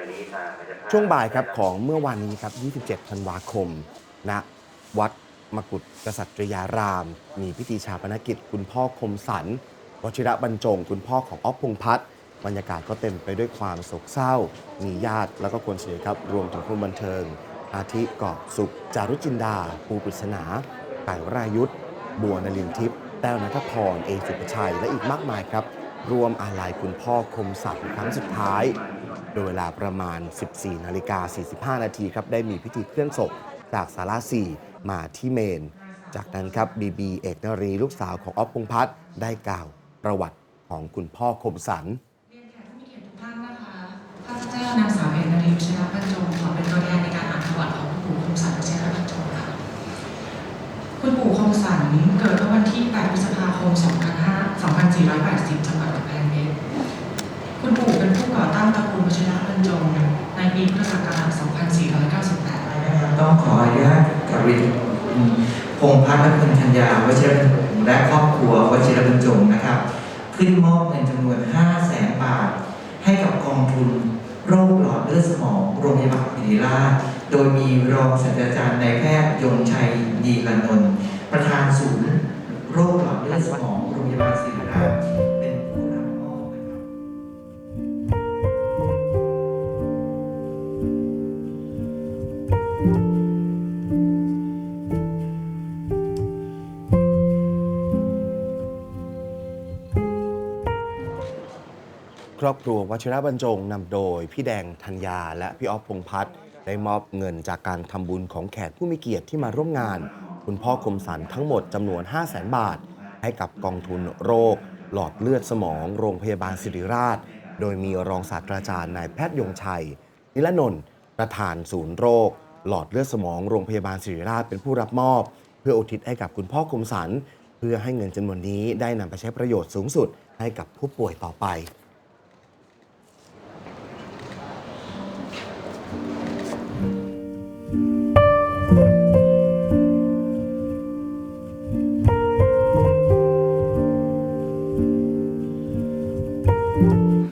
วันนี้ทางราชการช่วงบ่ายครับของเมื่อวานนี้ครับ 27 ธันวาคมณวัดมกุฎกษัตริยาราม มีพิธีชาปนกิจ คุณพ่อคมสันวชิระบรรจง คุณพ่อของอ๊อฟพงษ์พัฒน์บรรยากาศก็เต็มไปด้วยความโศกเศร้า มีญาติแล้วก็คนสนิทครับ รวมถึงคนบันเทิง อาทิกอบสุข จารุจินดา ปูปริศนาไก่วรายุทธบัวนลินทิพย์แต้วนัทพร เอสุปชัย และอีกมากมายครับ รวมอาลัยคุณพ่อคมสันครั้งสุดท้าย โดยเวลาประมาณ 14นาฬิกา45 นาทีครับได้มีพิธีเคลื่อนศพจากศาลา4มาที่เมน จากนั้นครับบีบีเอกนรีลูกสาวของอ๊อฟพงพัฒน์ได้กล่าวประวัติของคุณพ่อคมสันเรียนแขกผู้มีเกียรติทุกท่านนะคะข้าพเจ้านางสาวเอกนารีวชิระบรรจงขอเป็นตัวแทนในการอ่านประวัติของคุณปู่คมสันวชิระบรรจงค่ะคุณปู่คมสันเกิดเมื่อวันที่ 8 พฤษภาคม2480 จังหวัดกำแพงเพชร คุณปู่เป็นผู้ก่อตั้งตระกูลวชิ รจงในปีพุทธศักราช 2498 ต้องขออนุญาตกับรินพงพัฒน์และคุณธัญญาวชิรบรรจงและครอบครัววชิรบรรจงนะครับ ขึ้นมอบเงินจำนวน 5 0 0แสนบาท ให้กับกองทุนโรคหลอดเลือดสมองโรงพยาบาลศิริราชโดยมีรองศาสตราจารย์นายแพทย์ยงชัยดีลานนท์ประธานศูนย์โรคหลอดเลือดสมองโรงพยาบาล ครอบครัววชิระบรรจงนำโดยพี่แดงธัญญาและพี่ออฟพงพัฒน์ได้มอบเงินจากการทำบุญของแขกผู้มีเกียรติที่มาร่วมงาน คุณพ่อคมสันทั้งหมดจำนวน 5 0 0แสนบาท ให้กับกองทุนโรค หลอดเลือดสมอง โรงพยาบาลศิริราช โดยมีรองศาสตราจารย์นายแพทย์ยงชัย นิรนนท์ประธานศูนย์โรค หลอดเลือดสมองโรงพยาบาลศิริราชเป็นผู้รับมอบ เพื่ออุทิศให้กับคุณพ่อคมสัน เพื่อให้เงินจำนวนนี้ได้นำไปใช้ประโยชน์สูงสุดให้กับผู้ป่วยต่อไป